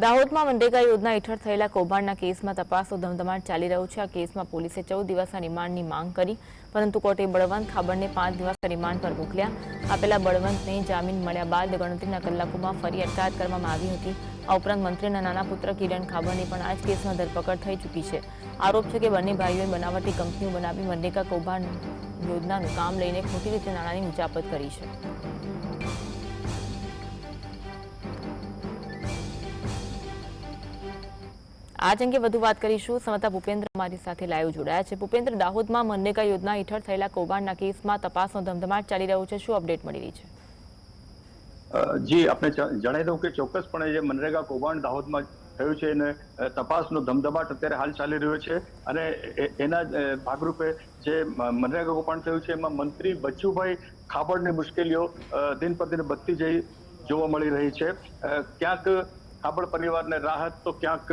દાહોદમાં મનરેગા યોજના હેઠળ થયેલા કૌભાંડના કેસમાં તપાસનો ધમધમાટ ચાલી રહ્યો છે. આ કેસમાં પોલીસે ચૌદ દિવસના રિમાન્ડની માંગ કરી, પરંતુ કોર્ટે બળવંત ખાબડને પાંચ દિવસના રિમાન્ડ પર મોકલ્યા. આપેલા બળવંતને જામીન મળ્યા બાદ ગણતરીના કલાકોમાં ફરી અટકાયત કરવામાં આવી હતી. આ ઉપરાંત મંત્રીના નાના પુત્ર કિરણ ખાબડની પણ આ જ કેસમાં ધરપકડ થઈ ચૂકી છે. આરોપ છે કે બંને ભાઈઓએ બનાવટી કંપનીઓ બનાવી મનરેગા કૌભાંડ યોજનાનું કામ લઈને ખોટી રીતે નાણાંની ઉચાપત કરી છે. આજ અંગે વધુ વાત કરીશું. સમતા ભૂપેન્દ્ર અમારી સાથે લાઈવ જોડાયા છે. ભૂપેન્દ્ર, દાહોદમાં મનરેગા યોજના હેઠળ થયેલા કૌભાંડના કેસમાં તપાસનો ધમધમાટ ચાલી રહ્યો છે. શું અપડેટ મળી રહી છે? જી આપણે જણાવી દઉં કે ચોક્કસપણે જે મનરેગા કૌભાંડ દાહોદમાં થયું છે એને તપાસનો ધમધમાટ અત્યારે હાલ ચાલી રહ્યો છે. અને એના ભાગરૂપે જે મનરેગા કૌભાંડ થયું છે, એમાં મંત્રી બચ્ચુભાઈ ખાબડની મુશ્કેલીઓ દિન પર દિન વધતી જઈ જોવા મળી રહી છે. ક્યાંક ખાબડ પરિવારને રાહત તો ક્યાંક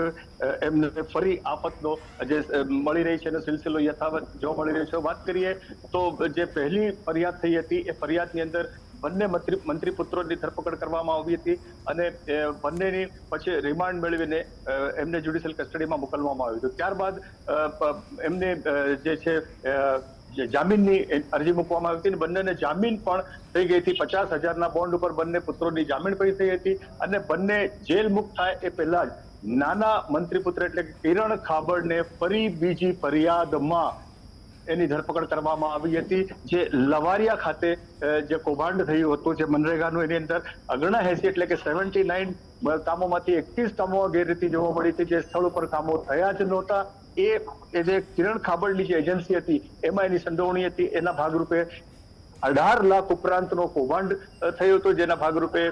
એમને ફરી આફતનો જે મળી રહી છે એનો સિલસિલો યથાવત જોવા મળી રહ્યો છે. વાત કરીએ તો જે પહેલી ફરિયાદ થઈ હતી, એ ફરિયાદની અંદર બંને મંત્રી મંત્રી પુત્રોની ધરપકડ કરવામાં આવી હતી અને બંનેની પછી રિમાન્ડ મેળવીને એમને જ્યુડિશિયલ કસ્ટડીમાં મોકલવામાં આવ્યું હતું. ત્યારબાદ એમને જે છે જામીનની અરજી મૂકવામાં આવી હતી અને બંનેને જામીન પણ થઈ ગઈ હતી. પચાસ હજારના બોન્ડ ઉપર બંને પુત્રોની જામીન પણ થઈ હતી અને બંને જેલ મુક્ત થાય એ પહેલા જ નાના મંત્રી પુત્ર એટલે કિરણ ખાબડને ફરી બીજી ફરિયાદમાં એની ધરપકડ કરવામાં આવી હતી. જે લવારિયા ખાતે જે કૌભાંડ થયું હતું, જે મનરેગાનું એની અંદર અગણા એસી એટલે કે સેવન્ટી નાઇન કામોમાંથી એકત્રીસ કામો ગેરરીતિ જોવા મળી હતી. જે સ્થળ ઉપર કામો થયા જ નહોતા. એ કિરણ ખાબડની જે એજન્સી હતી, એમાં એની સંડોવણી હતી, એના ભાગરૂપે અઢાર લાખ ઉપરાંતનો કૌભાંડ થયો હતો, જેના ભાગરૂપે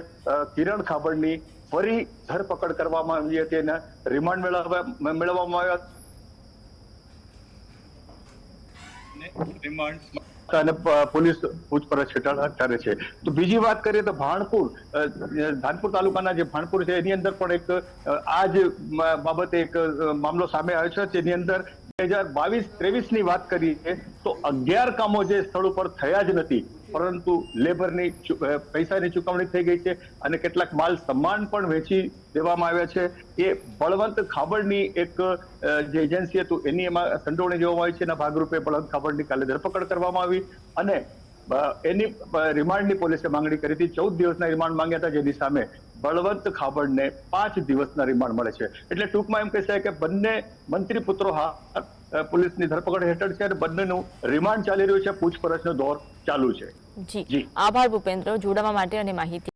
કિરણ ખાબડની ફરી ધરપકડ કરવામાં આવી હતી અને રિમાન્ડ મેળવવા મેળવવામાં આવ્યા. અને પોલીસ પૂછપરછ હેઠળ કરે છે. તો બીજી વાત કરીએ તો ભાણપુર ધાનપુર તાલુકાના જે ભાણપુર છે, એની અંદર પણ એક આ જ બાબતે એક મામલો સામે આવ્યો છે. જેની અંદર હજાર બાવીસ ત્રેવીસની વાત કરીએ તો અગિયાર કામો જે સ્થળ ઉપર થયા જ નથી. પરંતુ લેબરની પૈસાની ચુકવણી થઈ ગઈ છે અને કેટલાક માલ સમાન પણ વેચી દેવામાં આવ્યા છે. એ બળવંત ખાબડની એક જે એજન્સી હતું, એની એમાં સંડોવણી જોવામાં આવી છે એના ભાગરૂપે બળવંત ખાબડની કાલે ધરપકડ કરવામાં આવી અને એની રિમાન્ડની પોલીસે માંગણી કરી હતી. ચૌદ દિવસના રિમાન્ડ માંગ્યા હતા જેની સામે બળવંત ખાબડને પાંચ દિવસના રિમાન્ડ મળે છે. એટલે ટૂંકમાં એમ કહી શકાય કે બંને મંત્રી પુત્રો હા પોલીસની ધરપકડ હેઠળ છે અને બંનેનું રિમાન્ડ ચાલી રહ્યું છે. પૂછપરછનો દોર ચાલુ છે. જી. આભાર ભૂપેન્દ્ર. જોડાવા માટે અને માહિતી